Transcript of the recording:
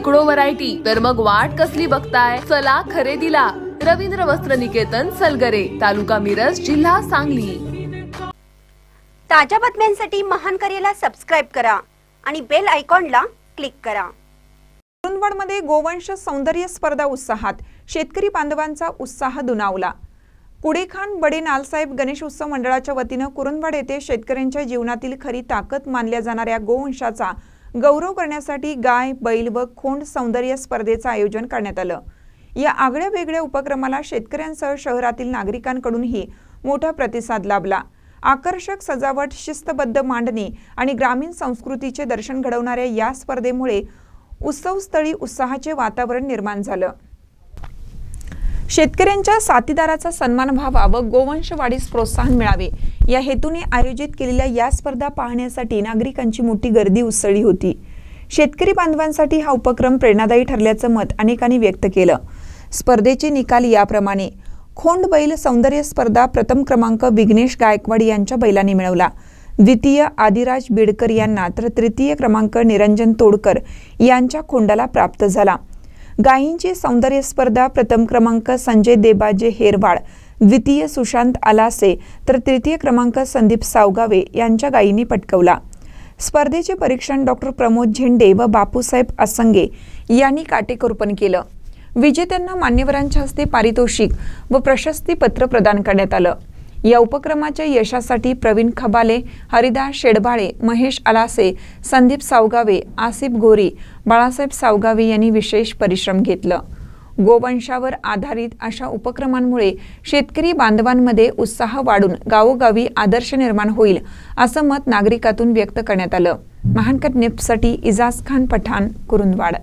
शेकडो व्हरायटी तर मग वाट कसली बघताय? चला खरेदीला. रवींद्र वस्त्र निकेतन सलगरे तालुका मिरज जिल्हा सांगली. ताज्या बातम्यांसाठी महान करेला सबस्क्राईब करा आणि बेल आयकॉनला क्लिक करा. कुरुंदवाडमध्ये गोवंश सौंदर्य स्पर्धा उत्साहात. शेतकरी बांधवांचा उत्साह दुणावला. कुडेखान बडे नालसाहेब गणेश उत्सव मंडळाच्या वतीनं कुरुंदवाड येथे शेतकऱ्यांच्या जीवनातील खरी ताकद मानल्या जाणाऱ्या गोवंशाचा गौरव करण्यासाठी गाय बैल व खोंड सौंदर्य स्पर्धेचं आयोजन करण्यात आलं. या आगळ्या वेगळ्या उपक्रमाला शेतकऱ्यांसह शहरातील नागरिकांकडूनही मोठा प्रतिसाद लाभला. आकर्षक सजावट शिस्तबद्ध मांडणी आणि ग्रामीण संस्कृतीचे दर्शन घडवणाऱ्या या स्पर्धेमुळे उत्सवस्थळी उत्साहाचे वातावरण निर्माण झालं. शेतकऱ्यांच्या साथीदाराचा सन्मान व्हावा व गोवंश वाढीस प्रोत्साहन मिळावे या हेतूने आयोजित केलेल्या या स्पर्धा पाहण्यासाठी नागरिकांची मोठी गर्दी उसळली होती. शेतकरी बांधवांसाठी हा उपक्रम प्रेरणादायी ठरल्याचं मत अनेकांनी व्यक्त केलं. स्पर्धेचे निकाल याप्रमाणे खोंड बैल सौंदर्य स्पर्धा प्रथम क्रमांक विघ्नेश गायकवाड यांच्या बैलाने मिळवला. द्वितीय आदिराज बिडकर यांना तर तृतीय क्रमांक निरंजन तोडकर यांच्या खोंडाला प्राप्त झाला. गायींची सौंदर्य स्पर्धा प्रथम क्रमांक संजय देबाजे हेरवाड द्वितीय सुशांत आलासे तर तृतीय क्रमांक संदीप सावगावे यांच्या गायींनी पटकवला. स्पर्धेचे परीक्षण डॉक्टर प्रमोद झेंडे व बापूसाहेब असंगे यांनी काटेकोरपण केलं. विजेत्यांना मान्यवरांच्या हस्ते पारितोषिक व प्रशस्तीपत्र प्रदान करण्यात आलं. या उपक्रमाच्या यशासाठी प्रवीण खबाले हरिदास शेडबाळे महेश आलासे संदीप सावगावे आसिफ गोरी बाळासाहेब सावगावे यांनी विशेष परिश्रम घेतलं. गोवंशावर आधारित अशा उपक्रमांमुळे शेतकरी बांधवांमध्ये उत्साह वाढून गावोगावी आदर्श निर्माण होईल असं मत नागरिकातून व्यक्त करण्यात आलं. महानकट नेपसाठी इजाज खान पठाण कुरुंदवाड.